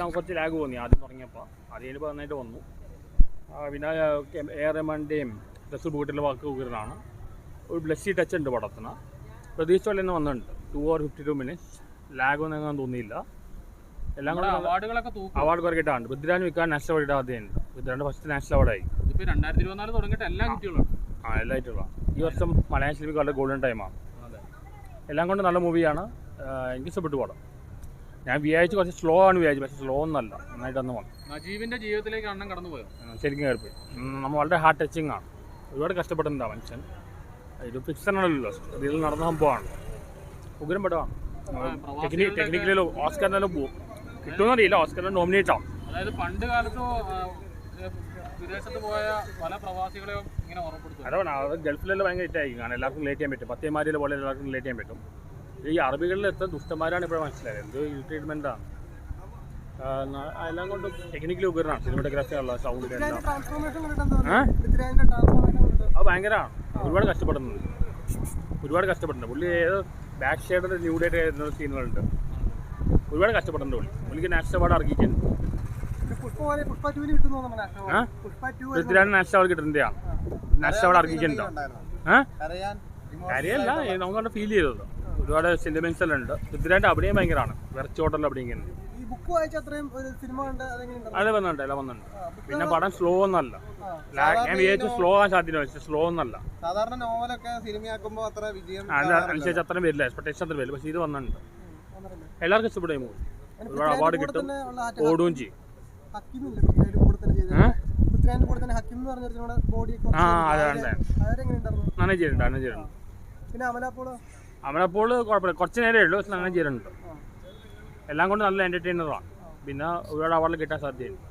നമുക്ക് കുറച്ച് ലാഗ് തോന്നി ആദ്യം തുടങ്ങിയപ്പോൾ അത് കഴിഞ്ഞപ്പോൾ നന്നായിട്ട് വന്നു പിന്നെ എ റഹ്മാന്റെയും ഡ്രസ് ബൂട്ടിലെ വാക്ക് കൂടുതലാണ് ഒരു ബ്ലസ്സി ടച്ച് ഉണ്ട് പടത്തിന്. പ്രതീക്ഷ പോലെ തന്നെ വന്നിട്ടുണ്ട്. Two or fifty two minutes lag ഒന്നും അങ്ങനെ തോന്നിയില്ല. എല്ലാം കൂടെ അവാർഡുകളൊക്കെ തൂക്കും. അവാർഡ് കുറേ കിട്ടാണ്ട് പൃഥ്വിരാജ് വിൽക്കാൻ നാഷണൽ അവാർഡ് ആദ്യമുണ്ട് പൃഥ്വിരാജ് ഫസ്റ്റ് നാഷണൽ അവാർഡായി ഇതിപ്പോൾ രണ്ടായിരത്തി ഇരുപത്തിനാല് തുടങ്ങിയിട്ട് എല്ലാ കിട്ടിയുള്ളൂ ആ എല്ലായിട്ടുള്ള ഈ വർഷം മലയാളം സിനിമകളുടെ ഗോൾഡൻ ടൈമാണ് അതെ. എല്ലാം കൊണ്ട് നല്ല മൂവിയാണ് എനിക്ക് ഇഷ്ടപ്പെട്ടു പടം. ഞാൻ വിചാരിച്ചു കുറച്ച് സ്ലോ ആണ് വിചാരിച്ചു പക്ഷെ സ്ലോ ഒന്നല്ല നന്നായിട്ട് തന്നെ വന്നു. നജീബിന്റെ ജീവിതത്തിലേക്ക് അണ്ണൻ കടന്നുപോയോ? ശരിക്കും കയറിപ്പോയി. നമ്മൾ വളരെ ഹാർട്ട് ടച്ചിങ് ആണ്. ഒരുപാട് കഷ്ടപ്പെടുന്നുണ്ട് മനുഷ്യൻ. ഇത് ഫിക്സൺ ആണല്ലോ. ഇതിൽ നടന്ന സംഭവമാണ് ഉഗ്രം പടമാണ് ടെക്നി ടെക്നിക്കലി ഓസ്കറിനെല്ലാം പോകും കിട്ടുമെന്ന് അറിയില്ല. ഓസ്കറിനെ നോമിനേറ്റ് ആവും. അതായത് പണ്ട് കാലത്ത് വിദേശത്ത് പോയ പല പ്രവാസികളെയും ഇങ്ങനെ ഓർമ്മപ്പെടുത്തും. അതാണ്. അത് ഗൾഫിലെല്ലാം ഭയങ്കര ഹിറ്റായിരിക്കും കാരണം എല്ലാവർക്കും ലേറ്റ് ചെയ്യാൻ പറ്റും. പത്തേമാരിയിലെ പോലെ എല്ലാവർക്കും ലേറ്റ് ചെയ്യാൻ പറ്റും. ഈ അറബികളിൽ എത്ര ദുഷ്ടന്മാരാണ് ഇപ്പോൾ മനസ്സിലായത്? എന്ത് ട്രീറ്റ്മെന്റാണ് എല്ലാം കൊണ്ടും ടെക്നിക്കലി ഉപകരണമാണ് സിനിമറ്റോഗ്രാഫി ഉള്ള സൗണ്ട് അത് ഭയങ്കരമാണ്. ഒരുപാട് കഷ്ടപ്പെടുന്നത് ഒരുപാട് കഷ്ടപ്പെടുന്നുണ്ട്. പുള്ളി ഏത് ബാക്ക് സൈഡിൽ ന്യൂഡായിട്ട് ആയിരുന്ന സീനുകളുണ്ട് ഒരുപാട് കഷ്ടപ്പെടുന്നുണ്ട് പുള്ളി. പുള്ളിക്ക് നാഷണൽ അവാർഡ് നമ്മൾ national? Award. Pushpa two Prithviraj national award കിട്ടുന്നതാണ് നാഷണൽ അവാർഡ് അർഹിക്കുന്നുണ്ട്? ഏഹ് നമുക്കവിടെ ഫീൽ ചെയ്തത് ഒരുപാട് സെന്റിമെന്റ്സ് എല്ലാം ഉണ്ട്. പൃഥ്വിരാജ് അഭിനയം ഭയങ്കരമാണ്. വിറച്ചോട്ടല്ല അഭിനയിക്കുന്നത് ഈ ബുക്ക് വായിച്ച അത്രയും ഒരു സിനിമ കണ്ട് അതെങ്ങനെയുണ്ട് അത് വന്നിട്ടുണ്ട് എല്ലാം വന്നിട്ടുണ്ട്. പിന്നെ പടം സ്ലോ ഒന്നല്ല. ഞാൻ വിചാരിച്ചു സ്ലോ ആകാൻ സാധ്യത പക്ഷേ സ്ലോ ഒന്നല്ല. സാധാരണ നോവലൊക്കെ സിനിമയാക്കുമ്പോൾ അത്ര വിജയം അനുസരിച്ച് അത്രയും വരില്ല എക്സ്പെക്ടേഷൻ അത്ര വരില്ല പക്ഷെ ഇത് വന്നിട്ടുണ്ട്. എല്ലാവർക്കും ഇഷ്ടപ്പെടുകയും മൂവി അതിന് ഒരുപാട് അവാർഡ് കിട്ടും. ഓടുകയും ചെയ്യും. ആ അതെ അതെ. നന്നായി ചെയ്തിട്ടുണ്ട് അങ്ങനെ ചെയ്തിട്ടുണ്ട്. പിന്നെ അമലാപ്പോൾ അവനപ്പോൾ കുഴപ്പമില്ല. കുറച്ച് നേരമേ ഉള്ളൂ അങ്ങനെ ചെയ്തിട്ടുണ്ട് എല്ലാം കൊണ്ട് നല്ല എന്റർടൈനറാണ് പിന്നെ ഒരുപാട് അവാർഡ് കിട്ടാൻ സാധ്യതയുണ്ട്.